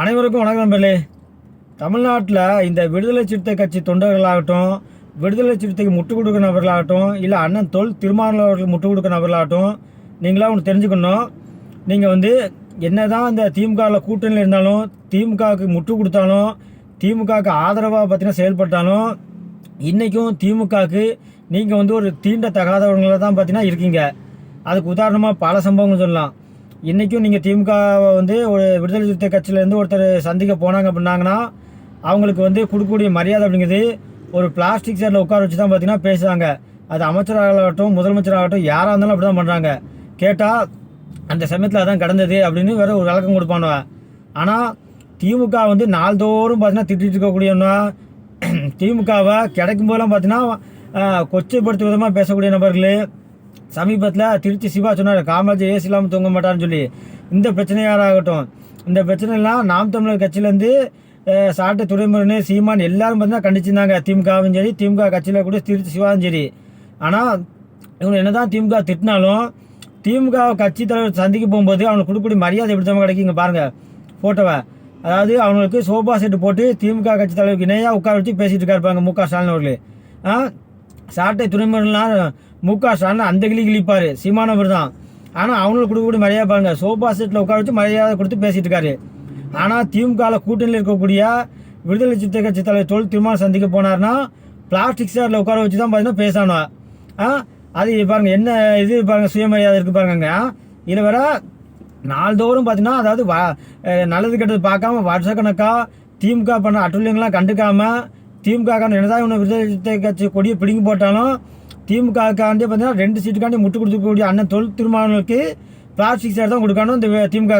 அனைவருக்கும் வணக்கம் நண்பர்களே. தமிழ்நாட்டில் இந்த விடுதலை சிறுத்தை கட்சி தொண்டர்களாகட்டும் விடுதலை சிறுத்தைக்கு முட்டு கொடுக்குற நபர்களாகட்டும் இல்லை அண்ணன் தொல் திருமாவளவன் முட்டுக் முட்டு கொடுக்குற நபர்களாகட்டும் நீங்களாம் ஒன்று தெரிஞ்சுக்கணும். நீங்கள் வந்து என்ன தான் இந்த திமுகவில் கூட்டணியில் இருந்தாலும் திமுகவுக்கு முட்டு கொடுத்தாலும் திமுகவுக்கு ஆதரவாக பார்த்தீங்கன்னா செயல்பட்டாலும் இன்றைக்கும் திமுகவுக்கு நீங்கள் வந்து ஒரு தீண்ட தீண்டத்தகாதவங்கள தான் பார்த்தீங்கன்னா இருக்கீங்க. அதுக்கு உதாரணமாக பல சம்பவங்கள் சொல்லலாம். இன்றைக்கும் நீங்கள் திமுகவை வந்து ஒரு விடுதலை சிறுத்தை கட்சியிலேருந்து ஒருத்தர் சந்திக்க போனாங்க அப்படின்னாங்கன்னா அவங்களுக்கு வந்து கொடுக்கக்கூடிய மரியாதை அப்படிங்கிறது ஒரு பிளாஸ்டிக் சேரில் உட்கார வச்சு தான் பார்த்தீங்கன்னா பேசுகிறாங்க அது அமைச்சராகட்டும் முதலமைச்சராகட்டும் யாராக இருந்தாலும் அப்படி தான் பண்ணுறாங்க கேட்டால் அந்த சமயத்தில் அதான் கிடந்தது அப்படின்னு வேற ஒரு விளக்கம் கொடுப்பானுவ ஆனால் திமுக வந்து நாள்தோறும் பார்த்தீங்கன்னா திட்டிட்டு இருக்கக்கூடியவனா திமுகவை கிடைக்கும் போதெல்லாம் பார்த்தீங்கன்னா கொச்சைப்படுத்தும் விதமாக பேசக்கூடிய நபர்கள் சமீபத்தில் திருச்சி சிவா சொன்னார் காமராஜர் ஏசி இல்லாமல் தூங்க மாட்டார்னு சொல்லி. இந்த பிரச்சனையாராகட்டும் இந்த பிரச்சனைலாம் நாம் தமிழர் கட்சியிலேருந்து சாட்டை துறைமுருகன் சீமான் எல்லாரும் பார்த்தீங்கன்னா கண்டிச்சிருந்தாங்க. திமுகவும் சரி திமுக கட்சியில் கூட திருச்சி சிவாவும் சரி. ஆனால் இவங்க என்னதான் திமுக திட்டினாலும் திமுக கட்சி தலைவர் சந்திக்க போகும்போது அவனுக்கு கொடுக்கக்கூடிய மரியாதை எப்படி தான் கிடைக்கும் இங்கே பாருங்கள் ஃபோட்டோவை அதாவது அவங்களுக்கு சோஃபா செட்டு போட்டு திமுக கட்சி தலைவருக்கு இணையாக உட்கார வச்சு பேசிகிட்டு இருக்காருப்பாங்க மு க ஸ்டாலின் அவர்கள். சாட்டை துணைமுறைலாம் மு க ஸ்டாலின் அந்த கிளி கிழிப்பார் சீமானவர் தான். ஆனால் அவங்களுக்கு கொடுக்கக்கூடிய மரியாதை பாருங்கள் சோஃபா செட்டில் உட்கார வச்சு மரியாதை கொடுத்து பேசிகிட்டு இருக்காரு. ஆனால் திமுகவில் கூட்டணியில் இருக்கக்கூடிய விடுதலை சிறுத்தை கட்சி தலைவர் தொழில் திருமணம் சந்திக்க போனார்னா பிளாஸ்டிக் சேரில் உட்கார வச்சு தான் பார்த்தீங்கன்னா பேசணும் ஆ அது பாருங்கள் என்ன இது பாருங்க சுயமரியாதை இருக்கு பாருங்க இதில் வேற நாள்தோறும் பார்த்தீங்கன்னா அதாவது வா நல்லது கெட்டது பார்க்காம வருஷக்கணக்காக திமுக பண்ண அட்டுள்ளிங்களாம் கண்டுக்காமல் திமுக என்னதான் இவனை விடுதலை சிறுத்தை கட்சி கொடியை பிடுங்கி போட்டாலும் திமுகக்காண்டி பார்த்தீங்கன்னா ரெண்டு சீட்டுக்காண்டி முட்டு கொடுத்துக்கூடிய அண்ணன் தொழில் திருமாவளவனுக்கு பிளாஸ்டிக் சேர் தான் கொடுக்கணும் இந்த திமுக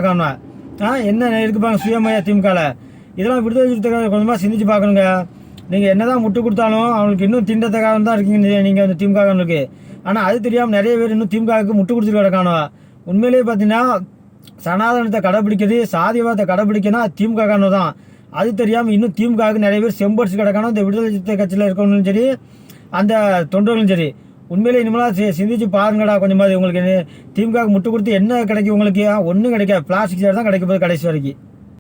ஆ என்ன இருக்குப்பாங்க பாருங்க திமுகவில் இதெல்லாம் விடுதலை சிறுத்தைகள் கொஞ்சமாக சிந்திச்சு பார்க்கணுங்க. நீங்கள் என்னதான் முட்டு கொடுத்தாலும் அவங்களுக்கு இன்னும் திண்டத்தக்காரன் தான் இருக்கீங்க நீங்கள் அந்த திமுகங்களுக்கு ஆனால் அது தெரியாமல் நிறைய பேர் இன்னும் திமுகவுக்கு முட்டு கொடுத்துட்டு கிடக்கானோ உண்மையிலேயே பார்த்தீங்கன்னா சனாதனத்தை கடைப்பிடிக்கிறது சாதிவாதத்தை கடைப்பிடிக்கனா திமுக காரணம் தான். அது தெரியாமல் இன்னும் திமுகவுக்கு நிறைய பேர் செம்பர்ஸ் கிடக்கணும் இந்த விடுதலை சிறுத்தை கட்சியில் இருக்கவங்களும் சரி அந்த தொண்டர்களும் சரி. உண்மையிலே இனிமேலாம் சிந்திச்சு பாருங்கடா கொஞ்சமாவது உங்களுக்கு திமுக முட்டு கொடுத்து என்ன கிடைக்கும் உங்களுக்கு ஒன்றும் கிடைக்காது பிளாஸ்டிக் சேர் தான் கிடைக்க போகுது கடைசி வரைக்கும்